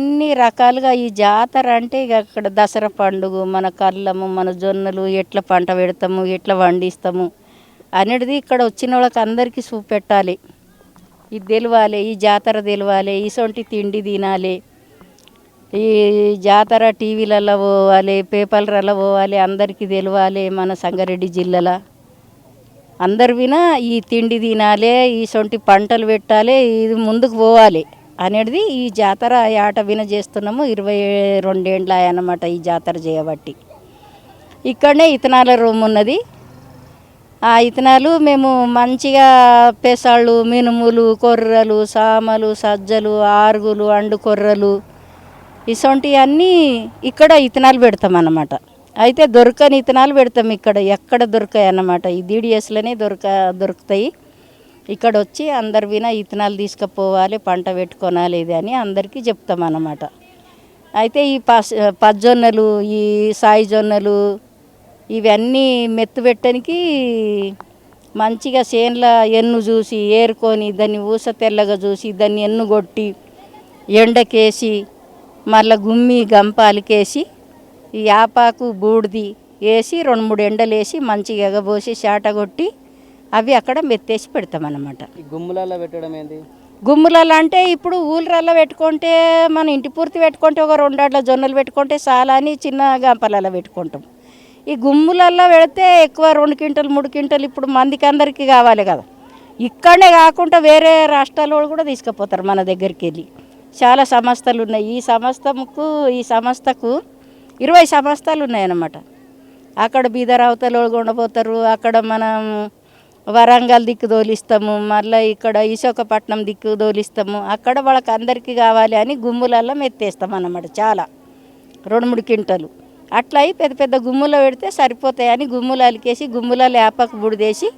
అన్ని రకాలుగా ఈ జాతర అంటే ఇక అక్కడ దసరా పండుగ మన కళ్ళము మన జొన్నలు ఎట్లా పంట పెడతాము ఎట్లా వండిస్తాము అనేది ఇక్కడ వచ్చిన వాళ్ళకి అందరికీ చూపెట్టాలి. ఇది తెలవాలి ఈ జాతర తెలవాలి ఇసొంటి తిండి తినాలి. ఈ జాతర టీవీలలో పోవాలి పేపర్లలో పోవాలి అందరికీ తెలివాలి మన సంగారెడ్డి జిల్లాలో. అందరు వినా ఈ తిండి తినాలి ఈ సొంటి పంటలు పెట్టాలి ఇది ముందుకు పోవాలి. అనేది ఈ జాతర ఆట విన చేస్తున్నాము. ఇరవై రెండేండ్ల అన్నమాట ఈ జాతర చేయబట్టి. ఇక్కడనే ఇతనాల రూమ్ ఉన్నది. ఆ ఇతనాలు మేము మంచిగా పెసాళ్ళు మినుములు కొర్రలు సామలు సజ్జలు ఆరుగులు అండు కొర్రలు ఇసొంటివన్నీ ఇక్కడ ఇతనాలు పెడతాం అన్నమాట అయితే దొరకని ఇతనాలు పెడతాం ఇక్కడ. ఎక్కడ దొరకాయి అన్నమాట ఈ డీడిఎస్లోనే దొరక దొరుకుతాయి. ఇక్కడ వచ్చి అందరు విన ఇతనాలు తీసుకుపోవాలి పంట పెట్టుకోనాలి ఇది అని అందరికీ చెప్తాం అన్నమాట. అయితే ఈ పస్ పజ్జొన్నలు ఈ సాయి జొన్నలు ఇవన్నీ మెత్తు పెట్టడానికి మంచిగా చేన్ల ఎన్ను చూసి ఏరుకొని దాన్ని ఊస తెల్లగా చూసి దాన్ని ఎన్ను కొట్టి ఎండకేసి మళ్ళీ గుమ్మి గంపాలకేసి ఈ ఆపాకు బూడిది వేసి రెండు మూడు ఎండలేసి మంచిగా ఎగబోసి చేట కొట్టి అవి అక్కడ మెత్తేసి పెడతామన్నమాట. గుమ్ములలో పెట్టడం ఏంది? గుమ్ములలో అంటే ఇప్పుడు ఊళ్ళల్లో పెట్టుకుంటే మన ఇంటి పూర్తి పెట్టుకుంటే ఒక రెండాట్ల జొన్నలు పెట్టుకుంటే చాలా అని చిన్న గంపలలో పెట్టుకుంటాం. ఈ గుమ్ములలో పెడితే ఎక్కువ రెండు క్వింటలు మూడు క్వింటలు ఇప్పుడు మందికి అందరికీ కావాలి కదా. ఇక్కడనే కాకుండా వేరే రాష్ట్రాల వాళ్ళు కూడా తీసుకుపోతారు మన దగ్గరికి వెళ్ళి. చాలా సంస్థలు ఉన్నాయి. ఈ సంస్థకు ఈ సంస్థకు ఇరవై సంస్థలు ఉన్నాయన్నమాట. అక్కడ బీదర్ అవతల వాళ్ళు కొండపోతారు అక్కడ మనం వరంగల్ దిక్కు తోలిస్తాము మళ్ళీ ఇక్కడ విశాఖపట్నం దిక్కు తోలిస్తాము. అక్కడ వాళ్ళకి అందరికీ కావాలి అని గుమ్ములల్లో మెత్తేస్తాం అన్నమాట చాలా. రెండు మూడు క్వింటలు. అట్లా అయి పెద్ద పెద్ద గుమ్ములో పెడితే సరిపోతాయని గుమ్ములు అలికేసి గుమ్ములలో యాపకు బుడిదేసి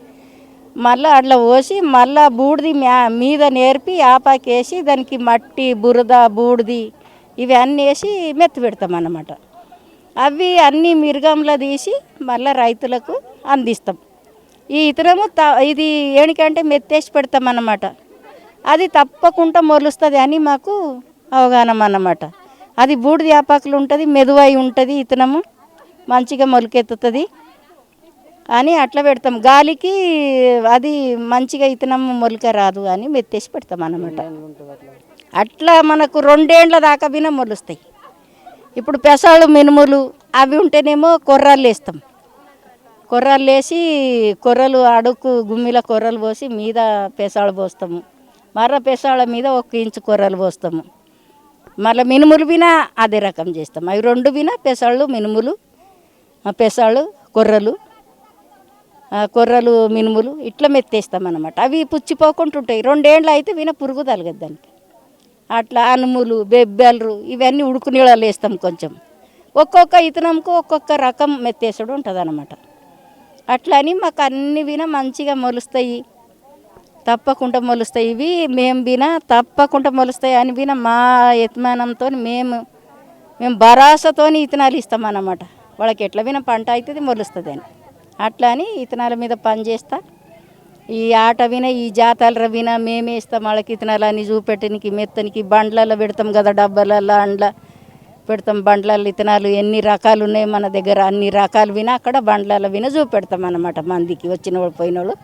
మళ్ళీ అట్లా పోసి మళ్ళీ బూడిది మ్యా మీద నేర్పి ఆపాకేసి దానికి మట్టి బురద బూడిది ఇవి అన్నీ వేసి మెత్తి పెడతాం అన్నమాట. అవి అన్నీ మిరుగంలో తీసి మళ్ళీ రైతులకు అందిస్తాం. ఈ ఇతరము త ఇది ఏనికంటే మెత్తేసి పెడతామన్నమాట. అది తప్పకుండా మొలుస్తుంది అని మాకు అవగాహన అన్నమాట. అది బూడిద ఆపాకులు ఉంటుంది మెదువై ఉంటుంది ఇతనము. మంచిగా మొలకెత్తుతుంది. అని అట్లా పెడతాం. గాలికి అది మంచిగా ఇతనం మొలక రాదు అని మెత్తేసి పెడతాం అన్నమాట అట్లా మనకు రెండేండ్ల దాకా విన మొలుస్తాయి. ఇప్పుడు పెసాలు మినుములు అవి ఉంటేనేమో కొర్రాలు వేస్తాం. కొర్రలు లేచి కొర్రలు అడుగు గుమ్మిల కొర్రలు పోసి మీద పెసాలు పోస్తాము. మర్ర పెసాల మీద ఒక ఇంచు కొర్రలు పోస్తాము. మళ్ళీ మినుములు వినా అదే రకం చేస్తాం. అవి రెండు వినా పెసాళ్ళు మినుములు పెసాళ్ళు కొర్రలు కొర్రలు మినుములు ఇట్లా మెత్తేస్తాం అన్నమాట అవి పుచ్చిపోకుండా ఉంటాయి. రెండేళ్ళు అయితే విన పురుగు తలగదు దానికి. అట్లా అనుములు బెబ్బెలరు ఇవన్నీ ఉడుకు నీళ్ళలో వేస్తాం కొంచెం. ఒక్కొక్క ఇతనంకు ఒక్కొక్క రకం మెత్తేసుడు ఉంటుంది అనమాట అట్లా అని మాకు అన్ని విన మంచిగా మొలుస్తాయి. తప్పకుండా మొలుస్తాయి. ఇవి మేము విన తప్పకుండా మొలుస్తాయి అని విన మా యత్మానంతో మేము మేము భరాసతో ఇతనాలు ఇస్తాం అన్నమాట వాళ్ళకి ఎట్లా విన పంట అవుతుంది మొలుస్తుంది అని. అట్లా అని ఇతనాల మీద పని చేస్తా. ఈ ఆట విన ఈ జాతర విన మేమే ఇస్తాం. వాళ్ళకి ఇతనాలు అని చూపెట్టనికి మెత్తనికి బండ్లలో పెడతాం కదా డబ్బాలలో అండ్ల పెడతాం బండ్లలో ఇతనాలు ఎన్ని రకాలు ఉన్నాయి మన దగ్గర అన్ని రకాలు విన అక్కడ బండ్లలో విన చూపెడతాం అన్నమాట మందికి వచ్చిన వాళ్ళు పోయిన వాళ్ళు.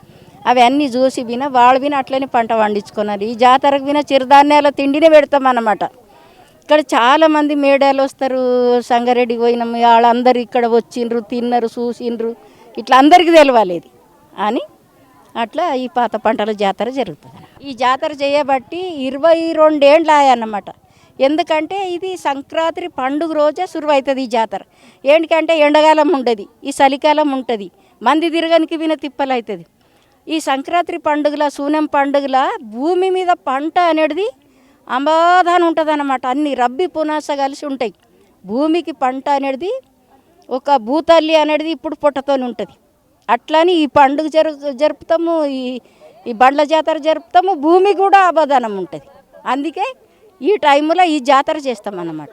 అవి అన్నీ చూసి విన వాళ్ళు విన అట్లనే పంట పండించుకున్నారు. ఈ జాతరకు విన చిరుధాన్యాల తిండినే పెడతాం అన్నమాట. ఇక్కడ చాలా మంది మేడాలు వస్తారు సంగారెడ్డికి పోయినాం వాళ్ళందరూ ఇక్కడ వచ్చిండ్రు తిన్నారు చూసిండ్రు. ఇట్లా అందరికీ తెలవాలి ఇది అని అట్లా ఈ పాత పంటల జాతర జరుగుతుంది. ఈ జాతర చేయబట్టి ఇరవై రెండేండ్లు అన్నమాట ఎందుకంటే ఇది సంక్రాంతి పండుగ రోజే సురువు అవుతుంది ఈ జాతర. ఏంటికంటే ఎండాకాలం ఉండదు ఈ చలికాలం ఉంటుంది మంది తిరగనికి విన తిప్పలవుతుంది ఈ సంక్రాంతి పండుగల సూనెం పండుగల భూమి మీద పంట అనేది అమాధానం ఉంటుంది అన్నమాట అన్ని రబ్బి పునాస కలిసి ఉంటాయి. భూమికి పంట అనేది ఒక భూతల్లి అనేది ఇప్పుడు పుట్టతోనే ఉంటుంది. అట్లని ఈ పండుగ జరు జరుపుతాము ఈ ఈ బండ్ల జాతర జరుపుతాము భూమి కూడా అబదానం ఉంటుంది. అందుకే ఈ టైంలో ఈ జాతర చేస్తాం అన్నమాట